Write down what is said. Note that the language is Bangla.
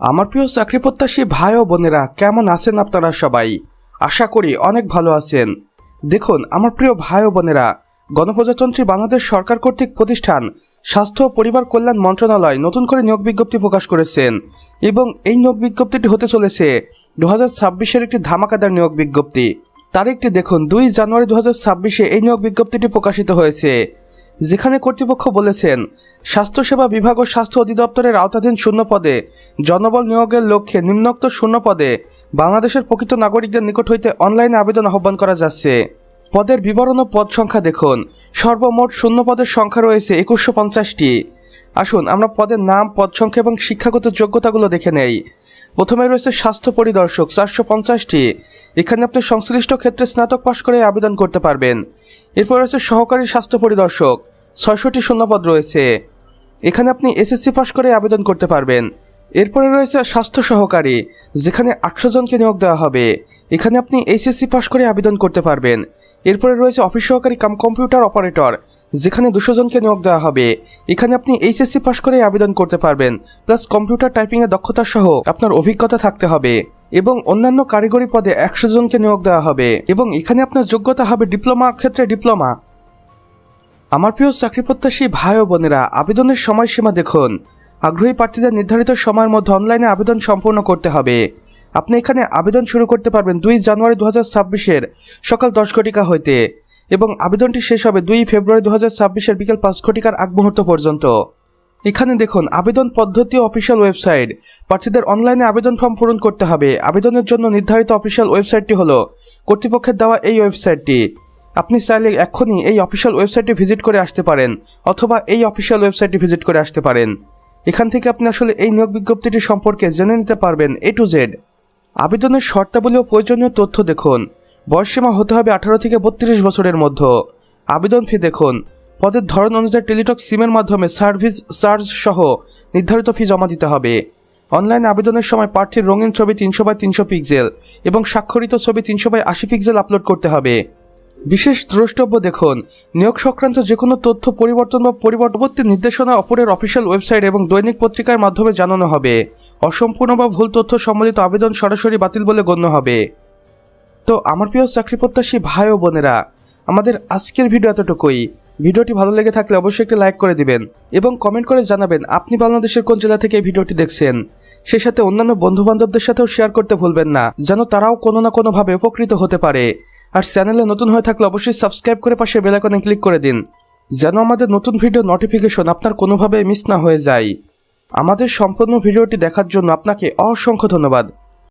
আমার প্রিয় চাকরি প্রত্যাশী ভাই ও বোনেরা, কেমন আছেন আপনারা সবাই? আশা করি অনেক ভালো আছেন। দেখুন, আমার প্রিয় ভাই ও বোনেরা, গণপ্রজাতন্ত্রী বাংলাদেশ সরকার কর্তৃক প্রতিষ্ঠান স্বাস্থ্য ও পরিবার কল্যাণ মন্ত্রণালয় নতুন করে নিয়োগ বিজ্ঞপ্তি প্রকাশ করেছেন এবং এই নিয়োগ বিজ্ঞপ্তিটি হতে চলেছে দু হাজার ছাব্বিশের একটি ধামাকাদার নিয়োগ বিজ্ঞপ্তি। তারিখটি দেখুন, দুই জানুয়ারি দু হাজার ছাব্বিশে এই নিয়োগ বিজ্ঞপ্তিটি প্রকাশিত হয়েছে। যেখানে কর্তৃপক্ষ বলেছেন, স্বাস্থ্যসেবা বিভাগ ও স্বাস্থ্য অধিদপ্তরের আওতাধীন শূন্য পদে জনবল নিয়োগের লক্ষ্যে নিম্নোক্ত শূন্য পদে বাংলাদেশের প্রকৃত নাগরিকদের নিকট হইতে অনলাইনে আবেদন আহ্বান করা যাচ্ছে। পদের বিবরণ ও পদ সংখ্যা দেখুন। সর্বমোট শূন্য পদের সংখ্যা রয়েছে একুশশো পঞ্চাশটি। আসুন, আমরা পদের নাম, পদ সংখ্যা এবং শিক্ষাগত যোগ্যতাগুলো দেখে নেই। প্রথমে রয়েছে স্বাস্থ্য পরিদর্শক, চারশো পঞ্চাশটি। এখানে আপনি সংশ্লিষ্ট ক্ষেত্রে স্নাতক পাশ করে আবেদন করতে পারবেন। এরপর রয়েছে সহকারী স্বাস্থ্য পরিদর্শক, ছয়শটি শূন্যপদ রয়েছে। এখানে আপনি এসএসসি পাশ করে আবেদন করতে পারবেন। এরপরে রয়েছে স্বাস্থ্য সহকারী, যেখানে আটশো জনকে নিয়োগ দেওয়া হবে। এখানে আপনি এইচএসসি পাশ করে আবেদন করতে পারবেন। এরপরে রয়েছে অফিস সহকারী কাম কম্পিউটার অপারেটর, যেখানে দুশো জনকে নিয়োগ দেওয়া হবে। এখানে আপনি এইচএসসি পাশ করে আবেদন করতে পারবেন, প্লাস কম্পিউটার টাইপিংয়ের দক্ষতা সহ আপনার অভিজ্ঞতা থাকতে হবে এবং অন্যান্য কারিগরি পদে একশো জনকে নিয়োগ দেওয়া হবে এবং এখানে আপনার যোগ্যতা হবে ডিপ্লোমা ক্ষেত্রে ডিপ্লোমা। আমার প্রিয় চাকরি প্রত্যাশী ভাই ও বোনেরা, আবেদনের সময়সীমা দেখুন। আগ্রহী প্রার্থীদের নির্ধারিত সময়ের মধ্যে অনলাইনে আবেদন সম্পূর্ণ করতে হবে। আপনি এখানে আবেদন শুরু করতে পারবেন দুই জানুয়ারি দু হাজার ছাব্বিশের সকাল দশ ঘটিকা হইতে এবং আবেদনটি শেষ হবে দুই ফেব্রুয়ারি দু হাজার ছাব্বিশের বিকেল পাঁচ ঘটিকার আগ মুহূর্ত পর্যন্ত। এখানে দেখুন, আবেদন পদ্ধতি অফিসিয়াল ওয়েবসাইট। প্রার্থীদের অনলাইনে আবেদন ফর্ম পূরণ করতে হবে। আবেদনের জন্য নির্ধারিত অফিসিয়াল ওয়েবসাইটটি হলো কর্তৃপক্ষের দেওয়া এই ওয়েবসাইটটি। আপনি চাইলে এখনই এই অফিসিয়াল ওয়েবসাইটটি ভিজিট করে আসতে পারেন অথবা এই অফিসিয়াল ওয়েবসাইটটি ভিজিট করে আসতে পারেন। এখান থেকে আপনি আসলে এই নিয়োগ বিজ্ঞপ্তিটি সম্পর্কে জেনে নিতে পারবেন এ টু জেড আবেদনের শর্তাবলী ও প্রয়োজনীয় তথ্য দেখুন। বয়সসীমা হতে হবে আঠারো থেকে বত্রিশ বছরের মধ্যে। আবেদন ফি দেখুন। পদের ধরন অনুযায়ী টেলিটক সিমের মাধ্যমে সার্ভিস, চার্জ সহ নির্ধারিত ফি জমা দিতে হবে। অনলাইন আবেদনের সময় প্রার্থীর রঙিন ছবি তিনশো বাই তিনশো পিক্সেল এবং স্বাক্ষরিত ছবি তিনশো বাই আশি পিক্সেল আপলোড করতে হবে। বিশেষ দ্রষ্টব্য দেখুন, নিয়োগ সংক্রান্ত যে কোনো তথ্য পরিবর্তন বা পরিবর্তবর্তী নির্দেশনা অপরের অফিসিয়াল ওয়েবসাইট এবং দৈনিক পত্রিকার মাধ্যমে জানানো হবে। অসম্পূর্ণ বা ভুল তথ্য সম্বলিত আবেদন সরাসরি বাতিল বলে গণ্য হবে। তো, আমার প্রিয় চাকরি প্রত্যাশী ভাই ও বোনেরা, আমাদের আজকের ভিডিও এতটুকুই। ভিডিওটি ভালো লেগে থাকলে অবশ্যই একটি লাইক করে দিবেন এবং কমেন্ট করে জানাবেন আপনি বাংলাদেশের কোন জেলা থেকে এই ভিডিওটি দেখছেন। সেই সাথে অন্যান্য বন্ধু বান্ধবদের সাথেও শেয়ার করতে ভুলবেন না, যেন তারাও কোনো না কোনোভাবে উপকৃত হতে পারে। আর চ্যানেলে নতুন হয়ে থাকলে অবশ্যই সাবস্ক্রাইব করে পাশে বেলাকনে ক্লিক করে দিন, যেন আমাদের নতুন ভিডিও নোটিফিকেশন আপনার কোনোভাবে মিস না হয়ে যায়। আমাদের সম্পূর্ণ ভিডিওটি দেখার জন্য আপনাকে অসংখ্য ধন্যবাদ।